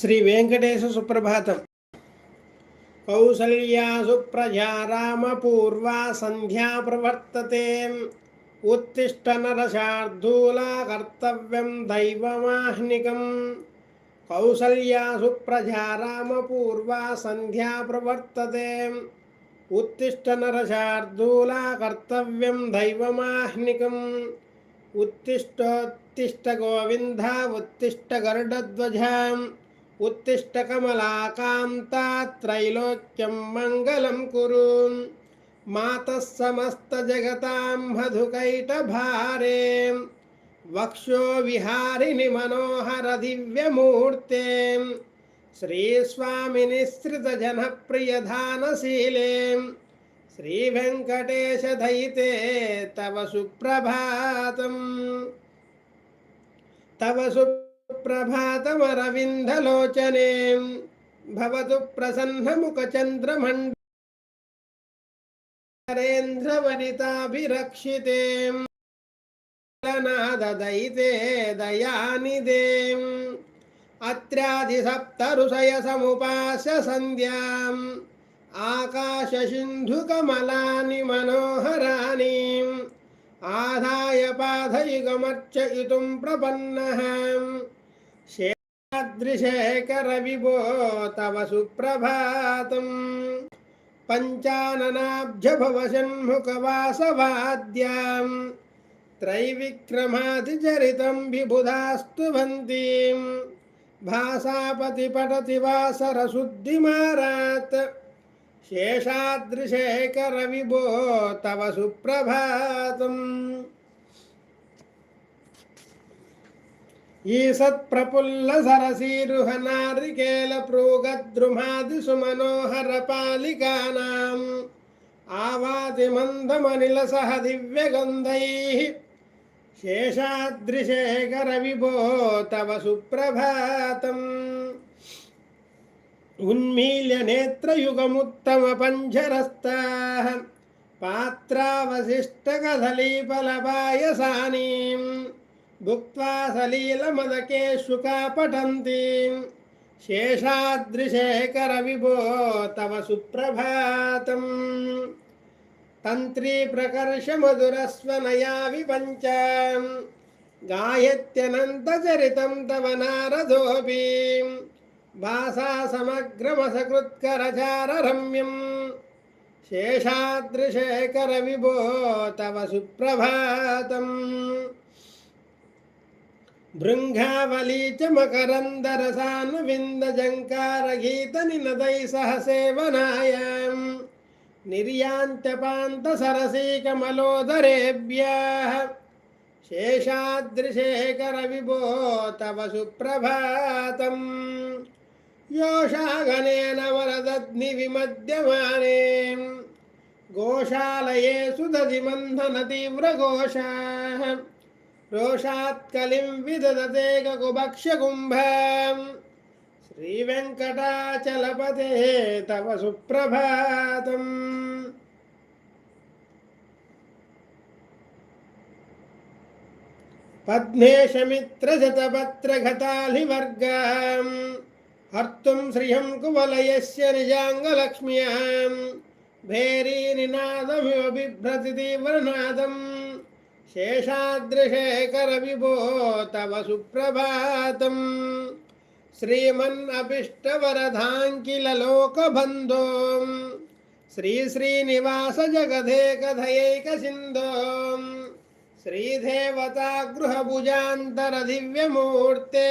శ్రీ వెంకటేశ సుప్రభాతం. కౌసల్యా సుప్రజా రామపూర్వా సంధ్యా ప్రవర్తతే. ఉత్తిష్ట నరశార్ధూల కర్తవ్యం దైవమాహ్నికం. కౌసల్యా సుప్రజా రామపూర్వా సంధ్యా ప్రవర్తతే. ఉత్తిష్ట నరశార్ధూల కర్తవ్యం దైవమాహ్నికం. ఉత్తిష్టోత్తిష్ట గోవింద ఉత్తిష్ట గరుడధ్వజాం उत्तिष्ठ कमलाकान्ता त्रैलोक्यं मङ्गलं कुरु मातः समस्तजगतां मधुकैटभारे वक्षो विहारिणि मनोहरदिव्यमूर्ते श्रीस्वामिनिःसृतजनप्रियधानशीले श्रीवेङ्कटेशदयिते तव सुप्रभातम् तव सुप्रभातमरविन्दलोचने भवतु प्रसन्नमुखचन्द्रमण्डलेन्द्रवनिताभिरक्षिते नाददयिते दयानिदेम् अत्रादिसप्तऋषयसमुपास्य सन्ध्याम् आकाशसिन्धुकमलानि मनोहराणि आदाय पाधयुगमर्चयितुं प्रपन्नः शेषादृशेखरविभो तव सुप्रभातम् पञ्चाननाब्जभवषण्मुखवासवाद्यां त्रैविक्रमादिचरितं विबुधास्तु भन्तीं भासापतिपठति वासरशुद्धिमारात् शेषादृशेखरविभो तव सुप्रभातम् ఈసత్ప్రఫుల్ల సరసీరుహనారికేల ప్రూగద్రుమాది సుమనోహర పాలికానాం. ఆవాతి మందమనిల సహ దివ్య దివ్యగంధై శేషాద్రిశేఖర విభో తవ సుప్రభాతం. ఉన్మీల్య నేత్రయుగముత్తమ పంజరస్థా పాత్రావశిష్టకథలీపలపాయసానీం भुक्त्वा सलीलमदकेषुका पठन्तीं शेषादृशेखरविभो तव सुप्रभातम् तन्त्रीप्रकर्षमधुरस्वनया विपञ्चां गायत्यनन्तचरितं तव नारदोऽपीम् भासा समग्रमसकृत्करचाररम्यं शेषादृशेखरविभो तव सुप्रभातम् भृङ्गावली च मकरन्दरसानुविन्दजङ्कारगीतनिनदैः सह सेवनायां निर्यान्त्यपान्तसरसीकमलोदरेभ्यः शेषादृशेखरविभो तव सुप्रभातम् योषागणेन वरदग्निविमध्यमाने गोशालये सुदधिमन्थनतीव्रघोषाः रोषात्कलिं विदधते गकुभक्ष्यकुम्भम् श्रीवेङ्कटाचलपते तव सुप्रभातम् पद्मेशमित्रशतपत्रघतालिवर्गाम् हर्तुं श्रियं कुवलयस्य निजाङ्गलक्ष्म्यां भेरीनिनादमिव बिभ्रति तीव्रनादं शेषादृशेखरविभो तव सुप्रभातम् श्रीमन्नपिष्टवरधाङ्किललोकबन्धो श्रीश्रीनिवासजगधेकधयैकसिन्धो श्रीदेवतागृहभुजान्तरदिव्यमूर्ते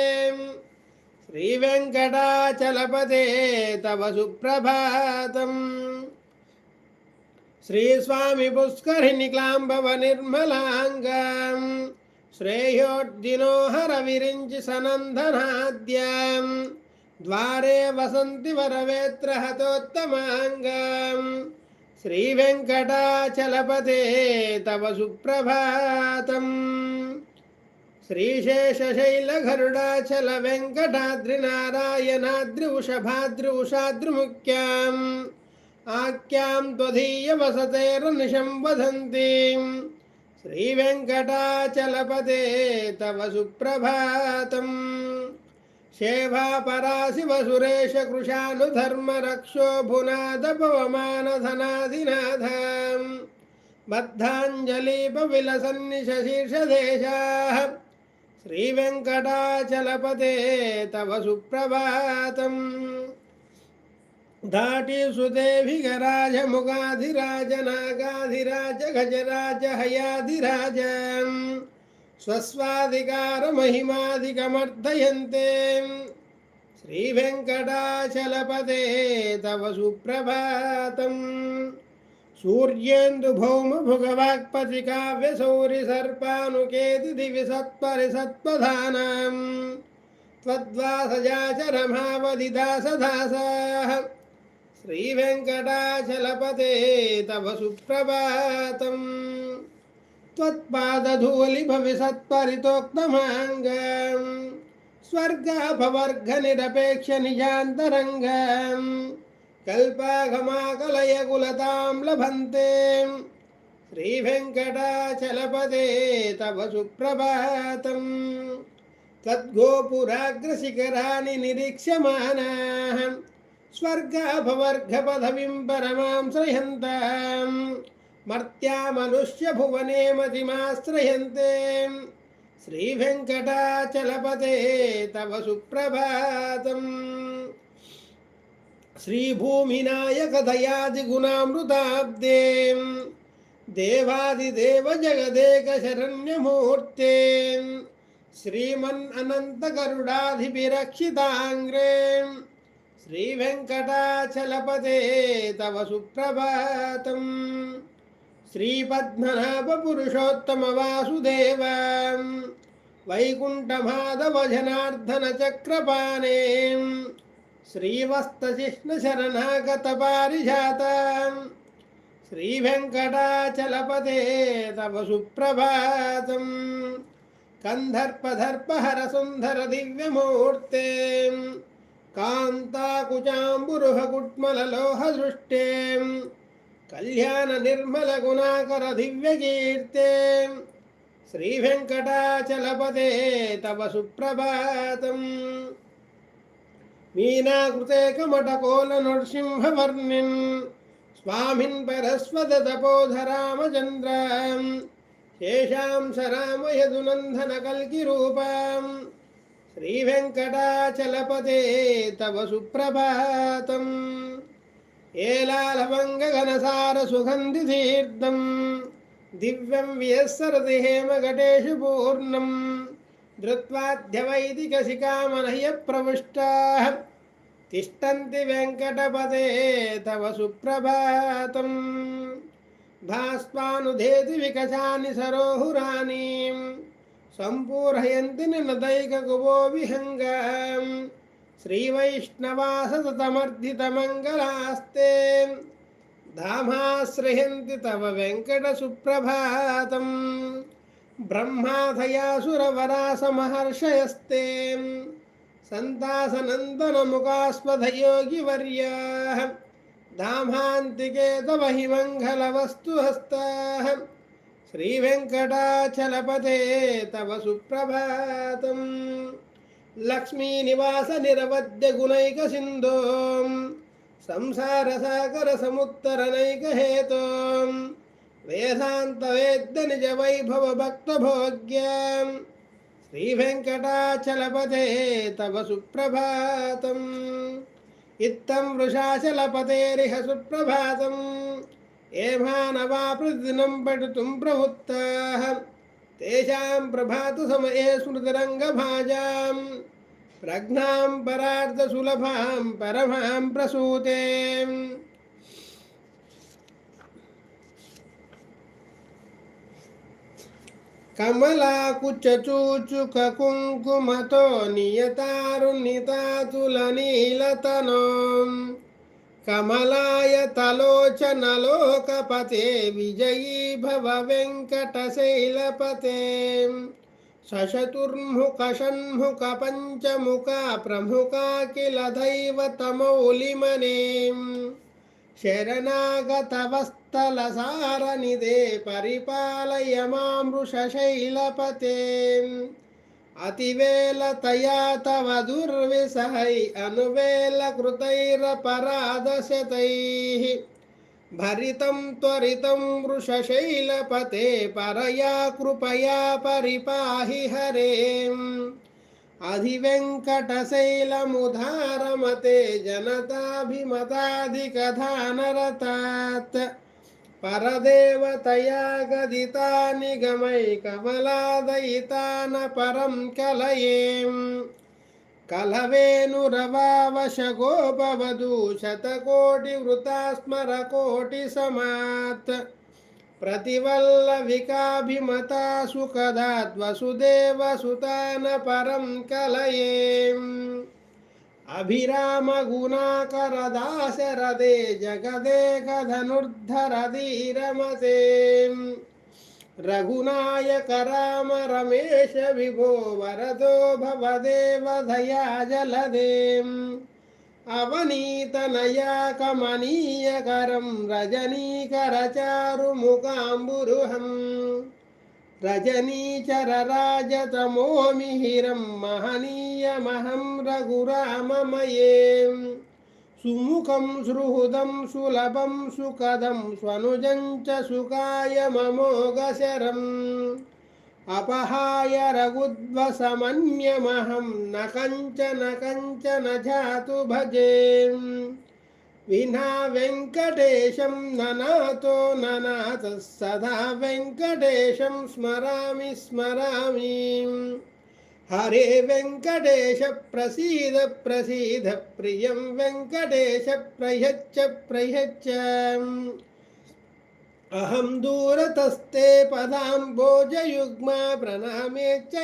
श्रीवेङ्कटाचलपते तव सुप्रभातम् శ్రీస్వామి పుష్కరిణిక్లాంబవ నిర్మలాంగం. శ్రేయోర్దినోహర విరించి సనందనాద్యం. ద్వారే వసంతి వరవేత్ర హతోత్తమాంగం. శ్రీ తవ సుప్రభాతం. శ్రీశేషశైలగరుడాచల వెంకటాద్రినారాయణాద్రి ఉషభాద్రి ఉషాద్రిముఖ్యం आख्यां त्वदीयवसतेर्निशं वदन्तीं श्रीवेङ्कटाचलपते तव सुप्रभातम् शेभापराशिवसुरेश कृशानुधर्मरक्षो भुनादपवमानधनाधिनाथम् बद्धाञ्जलिपविलसन्निशशीर्षदेशाः श्रीवेङ्कटाचलपते तव सुप्रभातम् दाटी सुदेभिघराज मुगाधिराज नागाधिराज गजराज हयाधिराज। स्वस्वाधिकार महिमाधिकमर्थयन्ते श्रीवेङ्कटाचलपदे तव सुप्रभातम्। सूर्येन्दुभौमभुगवाक्पतिकाव्यसौरिसर्पानुकेतिदिविसत्परिसत्पधानाम् त्वद्वासजाचरमावधिदासदासाः। सत्परिसत्पधानाम् त्वद्वासजा च रमावदिदासदासाः श्रीवेङ्कटाचलपते तव सुप्रभातम् त्वत्पादधूलिभविसत्परितोक्तमाङ्गम् स्वर्गाभवर्गनिरपेक्षनिजान्तरङ्गम् कल्पाघमाकलयकुलतां लभन्ते श्रीवेङ्कटाचलपदे तव सुप्रभातम् तद्गोपुराग्रशिखराणि निरीक्ष्यमानाः स्वर्गाभवर्गपदवीं परमां श्रयन्ताम् मर्त्यामनुष्यभुवने मतिमाश्रयन्ते श्रीवेङ्कटाचलपते तव सुप्रभातम्। श्रीभूमिनायकदयादिगुणामृताब्दे। देवादिदेव जगदेकशरण्यमूर्ते श्रीमन्नन्तगरुडाधिभिरक्षिताङ्ग्रे श्रीवेङ्कटाचलपते तव सुप्रभातम् श्रीपद्मनाभपुरुषोत्तमवासुदेव वैकुण्ठमाधवजनार्दनचक्रपाणे श्रीवस्तचिह्नशरणागतपारिजात श्रीवेङ्कटाचलपते तव सुप्रभातम् कन्धर्पधर्पहरसुन्दरदिव्यमूर्ते कान्ताकुचाम्बुरुहकुट्मललोहदृष्टे कल्याणनिर्मलगुणाकरदिव्यकीर्ते श्रीवेङ्कटाचलपते तव सुप्रभातम् मीनाकृते कमटकोलनृसिंहवर्णिन् स्वामिन् परस्वदतपोधरामचन्द्राम् शेषां శ్రీవెంకటాచలపదే తవ సుప్రభాతం. ఏలాలవంగఘనసార సుగంధి తీర్థం. దివ్యం వియస్సరది హేమఘటేషు పూర్ణం. ధృత్వాధ్యవైదికశిఖామనహ్య ప్రవిష్టా. తిష్టంతి వెంకటపదే తవ సుప్రభాతం. భాస్వానుధేతి వికసాని సరోహురాణీం. सम्पूरयन्ति निनदैककुवो विहङ्गाम् श्रीवैष्णवासतमर्दितमङ्गलास्ते धामाश्रयन्ति तव वेङ्कटसुप्रभातम् ब्रह्माधयासुरवरासमहर्षयस्ते सन्तासनन्दनमुखास्पदयोगिवर्याः धामान्तिके तव हि मङ्गलवस्तुहस्ताः శ్రీవెంకటాచలపతే తవ సుప్రభాతం. లక్ష్మీనివాస నిరవద్య గుణైక సింధోం. సంసార సాగర సముత్తరనైక హేతోం. వేదాంత వేద్య నిజ వైభవ భక్త భోగ్యం. శ్రీవెంకటాచలపతే తవ సుప్రభాతం. ఇత్తం వృషాచలపతేరిహ సుప్రభాతం. एभानवा प्रतिदिनं पठितुं प्रवृत्ताः तेषां प्रभातसमये स्मृतिरङ्गभाजां प्रज्ञां परार्थसुलभां परमां प्रसूते। कमलाकुचचूचुककुङ्कुमतो కమలాయ తలోచన లోకపతే విజయీ భవ వెంకటశైలపతే సశతుర్ముఖ షణ్ముఖ పంచముఖ ప్రముఖ దైవతమౌలిమనే శరణాగతవస్తల సారనిదే పరిపాలయ అతివేలతయా తవ దుర్విసహై అనువేల కృతైరపరాధశతై భరితం త్వరితం వృషశైలపతే పరయా కృపయా పరిపాహి హరే. అధివెంకటశైలముధారమతే జనతాభిమతాధికధానరతాత్. పరదేవతయా గదితా నిగమై కమలాదయితాన పరం కలయేం. కలవేనురవావశగోపవధూ శతకోటి వృతాస్మరకోటి సమాత్ ప్రతివల్లవికాభిమతా సుఖదాద్వసుదేవసుతాన పరం కలయేం. అభిరామ గుణాకర దాశరథే జగదేక ధనుర్ధర ధీరమతే రఘునాయక రామ రమేశ విభో వరదో భవదేవధయా జలదేం అవనీతనయా కమనీయకరం రజనీకరచారుముఖాంబురుహం. रजनीचरराजतमोमिहिरं महनीयमहं रघुराममये सुमुखं सुहृदं सुलभं सुखदं स्वनुजं च सुखाय ममोगशरम् अपहाय रघुद्वसमन्यमहं न कञ्चन कञ्चन जातु भजे వినా వెంకటేశం ననాతో ననాథ సదా వెంకటేశం స్మరామి స్మరామి. హరే వెంకటేశ ప్రసీద ప్రసీద ప్రియం వెంకటేశ ప్రయచ్చ ప్రయచ్చ. అహం దూరతస్తే పదాంబోజయుగ్మా ప్రణామే చ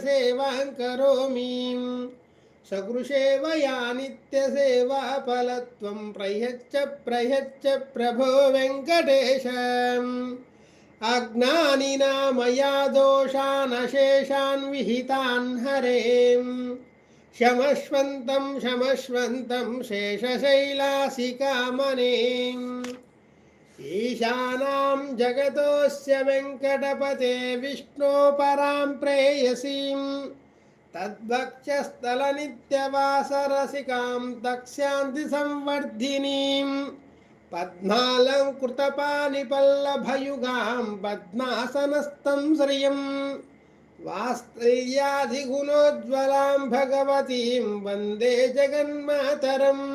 సేవాం కరోమి. సకృషేవయా నిత్యసేవా ఫలత్వం ప్రయచ్చ ప్రయచ్చ ప్రభో వెంకటేశ. అజ్ఞానినా మయా దోషానశేషాన్ విహితాన్ హరేం. శమస్వంతం శమస్వంతం శేషశైలాసికామనేం. ఈశానాం జగతోస్య వెంకటపతే విష్ణోపరాం ప్రేయసీం. तद्वक्षस्थलनित्यवासरसिकां दक्ष्यान्तिसंवर्धिनीं पद्मालङ्कृतपानिपल्लभयुगां पद्मासनस्थं श्रियं वास्त्र्याधिगुणोज्ज्वलां भगवतीं वन्दे जगन्मातरम्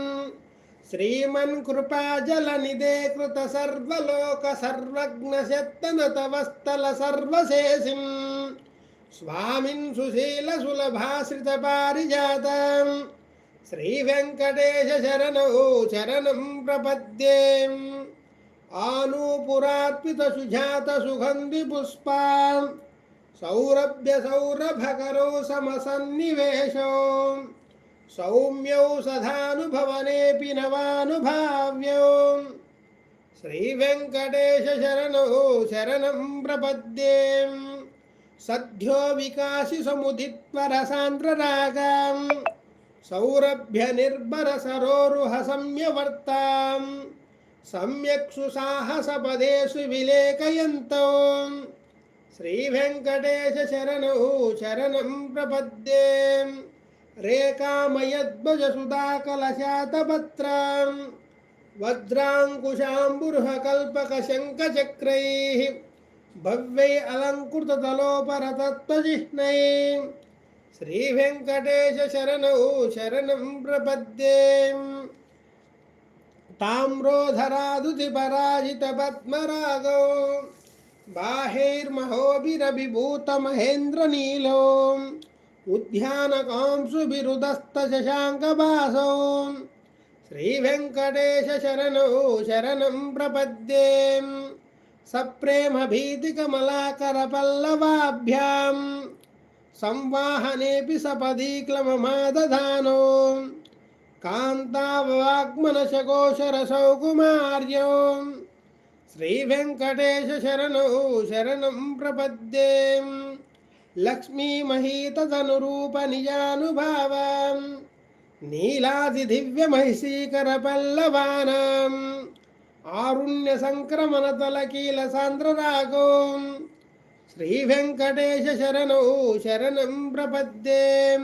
స్వామిన్ సుశీల సులభాశ్రిత పారిజాతం శ్రీ వెంకటేశ శరణౌ శరణం ప్రపద్యే. ఆనూపురాత్మిత సుజాత సుగంధి పుష్పా సౌరభ్య సౌరభకరౌ సమసన్నివేశో. సౌమ్యౌ సదానుభవనేపి నవానుభావ్యౌ. శ్రీవెంకటేశ శరణౌ శరణం ప్రపద్యే. సద్యో వికాసి సముదిత్వరసాంద్రరాగాం సౌరభ్య నిర్భర సరోరుహ సంయవర్తాం. సమ్యక్సు సాహసపదేశు విలేకయంతో. శ్రీవెంకటేశ శరణు శరణం ప్రపద్యే. రేఖామయద్భుజ సుధాకలశాతపత్రాం వజ్రాంకుశాంబురుహకల్పకశంఖచక్రై భవ్యై అలంకృతలోపరతత్వజిహ్నై శ్రీవెంకటేశ శరణౌ శరణం ప్రపద్యే తామ్రోధరాదుతి పరాజిత పద్మరాగౌ బాహైర్మహోభిరభిభూత మహేంద్రనీలో ఉద్యానకాంసుభిరుదస్తశాంకభాసౌ శ్రీవెంకటేశ శరణౌ శరణం ప్రపద్యే सप्रेमभीतिकमलाकरपल्लवाभ्यां संवाहनेऽपि सपदि क्लममादधानो कान्तावाग्मनशकोशरसौ कुमार्यो श्रीवेङ्कटेशशरणौ शरणं प्रपद्ये लक्ष्मीमहीतदनुरूपनिजानुभावां नीलादिदिव्यमहिषीकरपल्लवानाम् ఆరుణ్య సంక్రమణ తలకీల సాంద్రరాగో. శ్రీ వెంకటేశ శరణో శరణం ప్రపద్దే.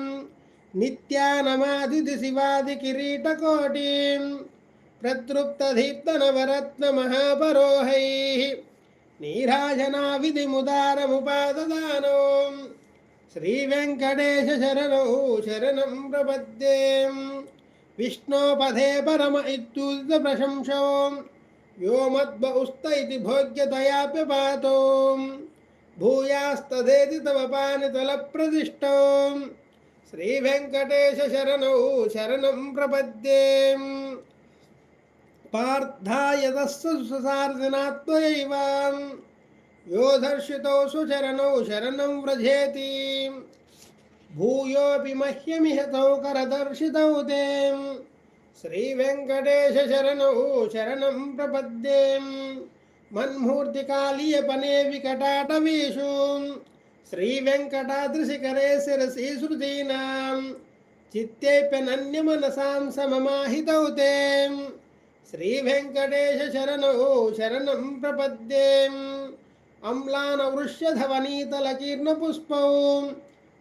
నిత్యానమాది శివాది కిరీటకోటి. ప్రతృప్తదీప్తనవరత్న మహాపరోహై. నీరాజనావిధి ముదారముపాదదానో. శ్రీ వెంకటేశ శరణో శరణం ప్రపద్దే. విష్ణోపథే పరమ ఇత్యూత ప్రశంసో. यो मद्व उस्त इति भोग्यतयाप्यपातो भूयास्तदेति तव पानितलप्रदिष्टो श्रीवेङ्कटेशशरणौ शरणं प्रपद्ये पार्थाय तस्सार्जनात्मयैव यो दर्शितो सुचरणौ शरणं व्रजेति। भूयोऽपि मह्यमिहतौ करदर्शितौ ते। శ్రీవెంకటేశరణౌ శరణం ప్రపద్యేం. మన్మూర్తికాళీయపనే వికటాటవీషు శ్రీవెంకటాద్రిశిఖరే శిరసి శృతీనాం. చిత్తేప్యనన్యమనసాం సమమాహితౌ తే శ్రీవెంకటేశరణౌ శరణం ప్రపద్యేం. అమ్లాన వృష్యధవనీతలకీర్ణపుష్పౌ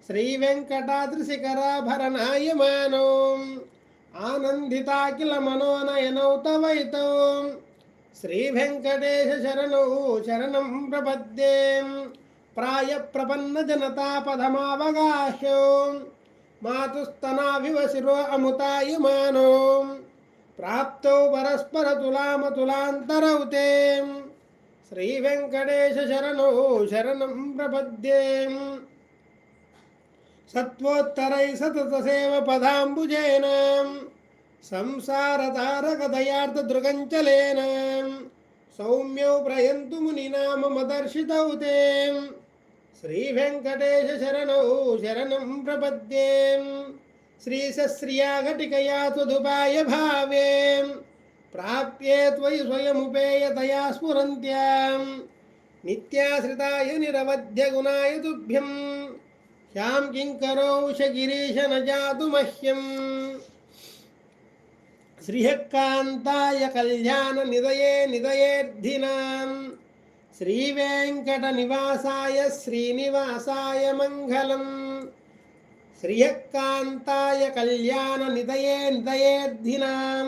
శ్రీవెంకటాద్రిశిఖరాభరణాయమానౌ. ఆనందితాకిల మనోనయనౌతవైతం. శ్రీ వెంకటేశ శరణు శరణం ప్రపద్దే ప్రాయ ప్రపన్న జనతా పదమావగాహ్యో. మాతుస్తనావివ శిరో అముతాయుమానో. ప్రాప్తౌ పరస్పర తులామతులాంతరౌతే శ్రీ వెంకటేశ శరణో శరణం ప్రపద్యే. సత్వోత్తరై సతతసేవ పదాంబుజేన సంసార తారక దయార్థ దృగంచలేన సౌమ్యౌ ప్రయంతు ముని నామ మదర్శితౌతే శ్రీ వెంకటేశ శరణౌ శరణం ప్రపద్యే. శ్రీ సశ్రియా ఘటికయా త్వదుపాయ భావే ప్రాప్యే త్వయి స్వయముపేయతయా స్ఫురంత్యా. నిత్యాశ్రితాయ నిరవధ్య గుణాయ తుభ్యం. ह्यां किङ्करोष गिरीश न जातु मह्यम् श्रीहक्कान्ताय कल्याणनिदये निदयेऽर्धिनां श्रीवेङ्कटनिवासाय श्रीनिवासाय मङ्गलम् श्रियःकान्ताय कल्याणनिदये निदयेऽर्धिनां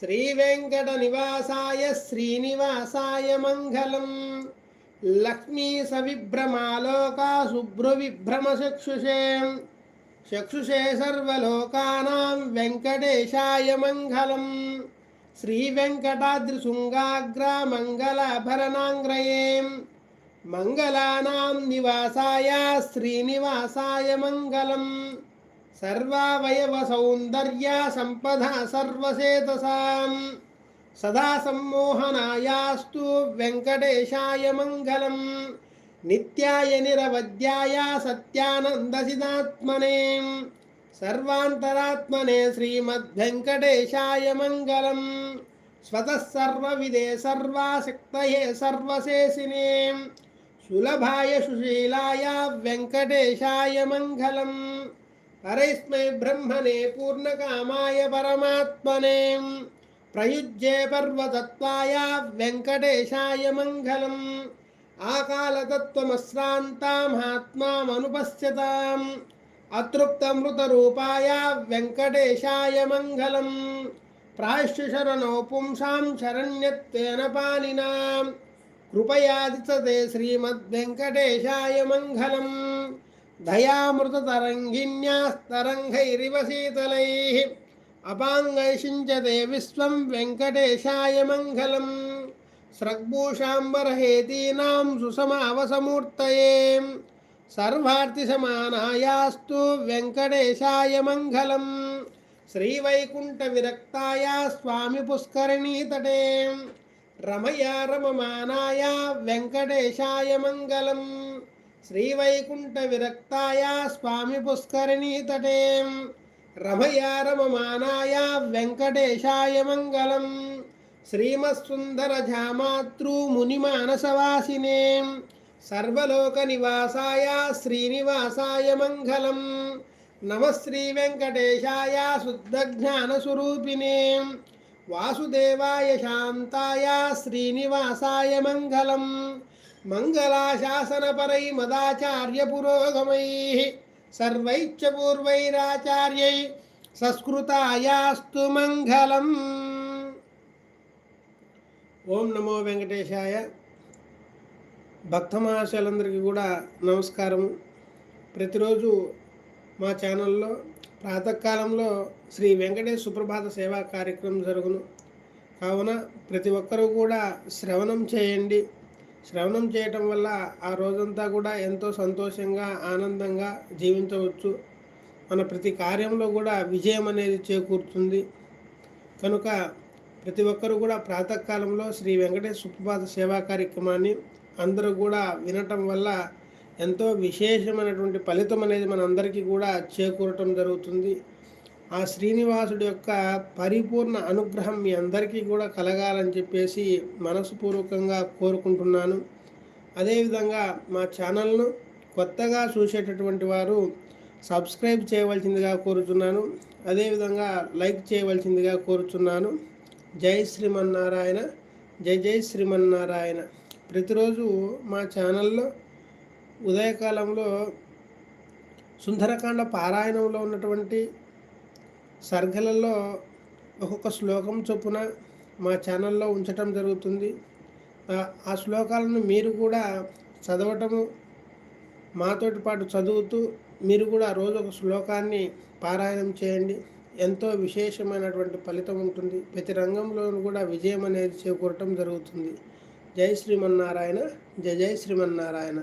श्रीवेङ्कटनिवासाय श्रीनिवासाय मङ्गलम् లక్ష్మీ సవిభ్రమాలోకా శుభ్రవిభ్రమచక్షుషే చక్షుషే సర్వలోకానాం వెంకటేశాయ మంగళం. శ్రీ వెంకటాద్రిశృంగాగ్ర మంగళభరణాంగ్రయే. మంగళానాం నివాసాయ శ్రీనివాసాయ మంగళం. సర్వావయవ సౌందర్య సంపద సర్వసేతసాం. सदा सम्मोहनायास्तु वेङ्कटेशाय मङ्गलम् नित्याय निरवध्याय सत्यानन्दसिदात्मने सर्वान्तरात्मने श्रीमद्वेङ्कटेशाय मङ्गलम् स्वतः सर्वविदे सर्वाशक्तये सर्वशेषिने सुलभाय सुशीलाय वेङ्कटेशाय मङ्गलम् परैस्मै ब्रह्मणे पूर्णकामाय परमात्मने ప్రయుజ్యే పర్వతత్వాయ వెంకటేశాయ మంగళం. ఆకాలతత్వమశ్రాంతామాత్మామనుపశ్యతాం అతృప్తమృతరూపాయ వెంకటేశాయ మంగళం. ప్రాశ్చుశరణో పుంసాం శరణ్యత్వేన పాలినాం. కృపయాదితదే శ్రీమద్వెంకటేశాయ మంగళం. దయామృతతరంగిణ్యాస్తరంగైరివ శీతలైః. అపాంగైషించతే విశ్వం వెంకటేశాయ మంగళం. స్రగ్భూషాంబరహేతీనాం సుసమావసమూర్తయే. సర్వార్థిసమానాయాస్తు వెంకటేశాయ మంగళం. శ్రీవైకుంఠవిరక్తాయ స్వామి పుష్కరిణీతటే. రమయా రమమానాయ వెంకటేశాయ మంగళం. శ్రీవైకుంఠవిరక్తాయ స్వామి పుష్కరిణీతటే. రమయా రమమానాయ వెంకటేశాయ మంగళం శ్రీమత్సుందరజామాతృమునిమానసవాసినే సర్వలోక నివాసాయ శ్రీనివాసాయ మంగళం నమశ్రీ వెంకటేశాయ శుద్ధజ్ఞానస్వరూపిణే వాసుదేవాయ శాంతాయ శ్రీనివాసాయ మంగళం మంగళాశాసనపరై మదాచార్య పురోగమై సర్వైచ్చ పూర్వైరాచార్యై సంస్కృతాయాస్తు మంగళం. ఓం నమో వెంకటేశాయ. భక్త మహాశయులందరికీ కూడా నమస్కారము ప్రతిరోజు మా ఛానల్లో ప్రాతకాలంలో శ్రీ వెంకటేశ్వర సుప్రభాత సేవా కార్యక్రమం జరుగును. కావున ప్రతి ఒక్కరూ కూడా శ్రవణం చేయండి. శ్రవణం చేయటం వల్ల ఆ రోజంతా కూడా ఎంతో సంతోషంగా ఆనందంగా జీవించవచ్చు. మన ప్రతి కార్యంలో కూడా విజయం అనేది చేకూరుతుంది. కనుక ప్రతి ఒక్కరూ కూడా ప్రాతకాలంలో శ్రీ వెంకటేశ్వర సుప్రభాత సేవా కార్యక్రమాన్ని అందరూ కూడా వినటం వల్ల ఎంతో విశేషమైనటువంటి ఫలితం అనేది మనందరికీ కూడా చేకూరటం జరుగుతుంది. ఆ శ్రీనివాసుడి యొక్క పరిపూర్ణ అనుగ్రహం మీ అందరికీ కూడా కలగాలని చెప్పేసి మనస్పూర్వకంగా కోరుకుంటున్నాను. అదేవిధంగా మా ఛానల్ను కొత్తగా చూసేటటువంటి వారు సబ్స్క్రైబ్ చేయవలసిందిగా కోరుతున్నాను అదేవిధంగా లైక్ చేయవలసిందిగా కోరుతున్నాను జై శ్రీమన్నారాయణ జై జై శ్రీమన్నారాయణ. ప్రతిరోజు మా ఛానల్లో ఉదయకాలంలో సుందరకాండ పారాయణంలో ఉన్నటువంటి సర్గలలో ఒక్కొక్క శ్లోకం చొప్పున మా ఛానల్లో ఉంచటం జరుగుతుంది. ఆ శ్లోకాలను మీరు కూడా చదవటము మాతోటి పాటు చదువుతూ మీరు కూడా రోజు ఒక శ్లోకాన్ని పారాయణం చేయండి. ఎంతో విశేషమైనటువంటి ఫలితం ఉంటుంది. ప్రతి రంగంలోనూ కూడా విజయం అనేది చేకూరటం జరుగుతుంది. జై శ్రీమన్నారాయణ జయ జై శ్రీమన్నారాయణ.